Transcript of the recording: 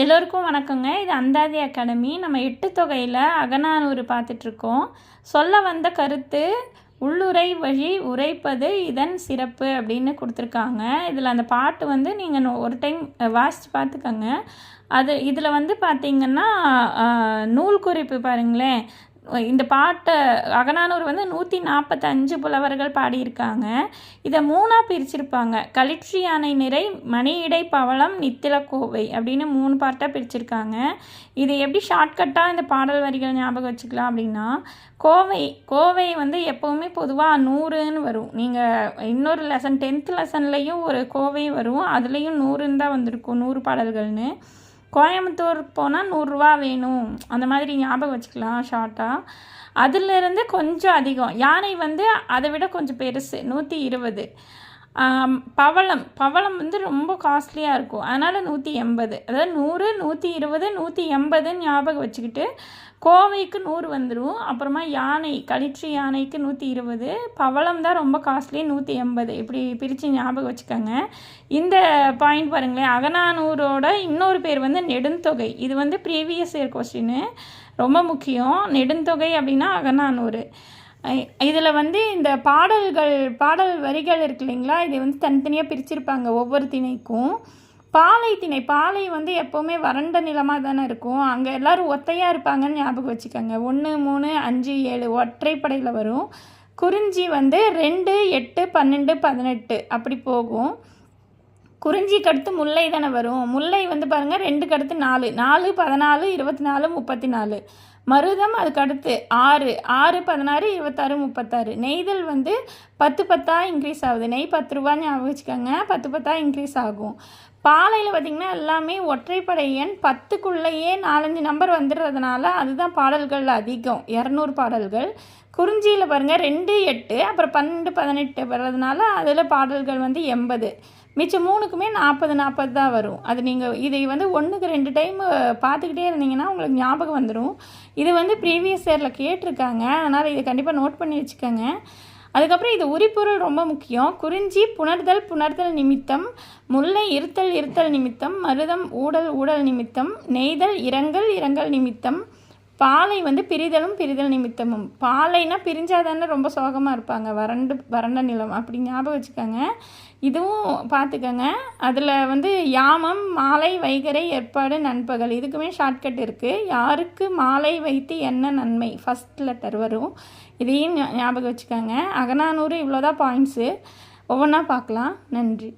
எல்லோருக்கும் வணக்கங்க. இது அந்தாதி அகாடமி. நம்ம எட்டு தொகையில் அகநானூறு பார்த்துட்ருக்கோம். சொல்ல வந்த கருத்து உள்ளுரை வழி உரைப்பது இதன் சிறப்பு அப்படின்னு கொடுத்துருக்காங்க. இதில் அந்த பாட்டு வந்து நீங்கள் ஒரு டைம் வாசித்து பார்த்துக்கோங்க. அது இதில் வந்து பார்த்திங்கன்னா நூல் குறிப்பு பாருங்களேன். இந்த பாட்டை அகனானூர் வந்து நூற்றி நாற்பத்தஞ்சு புலவர்கள் பாடியிருக்காங்க. இதை மூணாக பிரிச்சிருப்பாங்க. களிற்றி யானை நிறை மணியிடை பவளம் நித்திலக்கோவை அப்படின்னு மூணு பார்ட்டாக பிரிச்சிருக்காங்க. இது எப்படி ஷார்ட்கட்டாக இந்த பாடல் வரிகள் ஞாபகம் வச்சுக்கலாம் அப்படின்னா கோவை கோவை வந்து எப்போவுமே பொதுவாக நூறுன்னு வரும். நீங்கள் இன்னொரு லெசன் டென்த் லெசன்லேயும் ஒரு கோவை வரும். அதுலேயும் நூறுன்னு தான் வந்திருக்கும் நூறு பாடல்கள்னு. கோயம்புத்தூர் போனால் நூறுரூவா வேணும். அந்த மாதிரி ஞாபகம் வச்சுக்கலாம் ஷார்ட்டாக அதிலிருந்து கொஞ்சம் அதிகம். யானை வந்து அதை விட கொஞ்சம் பெருசு. நூற்றி இருபது. பவளம். பவளம் வந்து ரொம்ப காஸ்ட்லியாக இருக்கும். அதனால் நூற்றி எண்பது. அதாவது நூறு நூற்றி இருபது நூற்றி எண்பதுன்னு ஞாபகம் வச்சுக்கிட்டு கோவைக்கு நூறு வந்துடும் அப்புறமா யானை களிற்று யானைக்கு நூற்றி இருபது. பவளம் தான் ரொம்ப காஸ்ட்லி நூற்றி எண்பது. இப்படி பிரித்து ஞாபகம் வச்சுக்கோங்க. இந்த பாயிண்ட் பாருங்களேன். அகநானூரோட இன்னொரு பேர் வந்து நெடுந்தொகை. இது வந்து ப்ரீவியஸ் இயர் கொஸ்டின்னு ரொம்ப முக்கியம். நெடுந்தொகை அப்படின்னா அகநானூறு. இதில் வந்து இந்த பாடல்கள் பாடல் வரிகள் இருக்கு இல்லைங்களா? இதை வந்து தனித்தனியாக பிரிச்சிருப்பாங்க ஒவ்வொரு திணைக்கும். பாலை திணை பாலை வந்து எப்போவுமே வறண்ட நிலமாக தானே இருக்கும். அங்கே எல்லோரும் ஒத்தையாக இருப்பாங்கன்னு ஞாபகம் வச்சுக்கோங்க. ஒன்று மூணு அஞ்சு ஏழு ஒற்றைப்படையில் வரும். குறிஞ்சி வந்து ரெண்டு எட்டு பன்னெண்டு பதினெட்டு அப்படி போகும். குறிஞ்சிக்கு அடுத்து முல்லை தானே வரும். முல்லை வந்து பாருங்கள் ரெண்டுக்கு அடுத்து நாலு. நாலு பதினாலு இருபத்தி நாலு முப்பத்தி நாலு. மருதம் அதுக்கு அடுத்து ஆறு. ஆறு பதினாறு இருபத்தாறு முப்பத்தாறு. நெய்தல் வந்து பத்து பத்தா இன்க்ரீஸ் ஆகுது. நெய் பத்து ரூபா ஞாபகம் வச்சுக்கோங்க. பத்து பத்தா இன்க்ரீஸ் ஆகும். பாலையில் பார்த்திங்கன்னா எல்லாமே ஒற்றைப்படை எண் பத்துக்குள்ளேயே நாலஞ்சு நம்பர் வந்துடுறதுனால அதுதான் பாடல்கள் அதிகம். இரநூறு பாடல்கள். குறிஞ்சியில் பாருங்கள் ரெண்டு எட்டு அப்புறம் பன்னெண்டு பதினெட்டு வர்றதுனால அதில் பாடல்கள் வந்து எண்பது. மிச்சம் மூணுக்குமே நாற்பது நாற்பது தான் வரும். அது நீங்கள் இதை வந்து ஒன்றுக்கு ரெண்டு டைம் பார்த்துக்கிட்டே இருந்தீங்கன்னா உங்களுக்கு ஞாபகம் வந்துடும் இது வந்து ப்ரீவியஸ் இயரில் கேட்டிருக்காங்க. அதனால் இதை கண்டிப்பாக நோட் பண்ணி வச்சுக்கோங்க. அதுக்கப்புறம் இது உரிப்பொருள் ரொம்ப முக்கியம். குறிஞ்சி புணர்தல் புணர்தல் நிமித்தம் முல்லை இருத்தல் இருத்தல் நிமித்தம் மருதம் ஊடல் ஊடல் நிமித்தம் நெய்தல் இரங்கல் இரங்கல் நிமித்தம் பாலை வந்து பிரிதலும் பிரிதல் நிமித்தமும். பாலைனா பிரிஞ்சாதானே ரொம்ப சோகமாக இருப்பாங்க. வறண்டு வறண்ட நிலம். அப்படி ஞாபகம் வச்சுக்கோங்க. இதுவும் பார்த்துக்கோங்க. அதில் வந்து யாமம் மாலை வைகரை ஏற்பாடு நண்பகல். இதுக்குமே ஷார்ட்கட் இருக்குது யாருக்கு மாலை வைத்து என்ன நன்மை? ஃபஸ்ட் லெட்டர் வரும். இதையும் ஞாபகம் வச்சுக்கோங்க. அகநானூறு இவ்வளோதான் பாயிண்ட்ஸு ஒவ்வொன்றா பார்க்கலாம். நன்றி.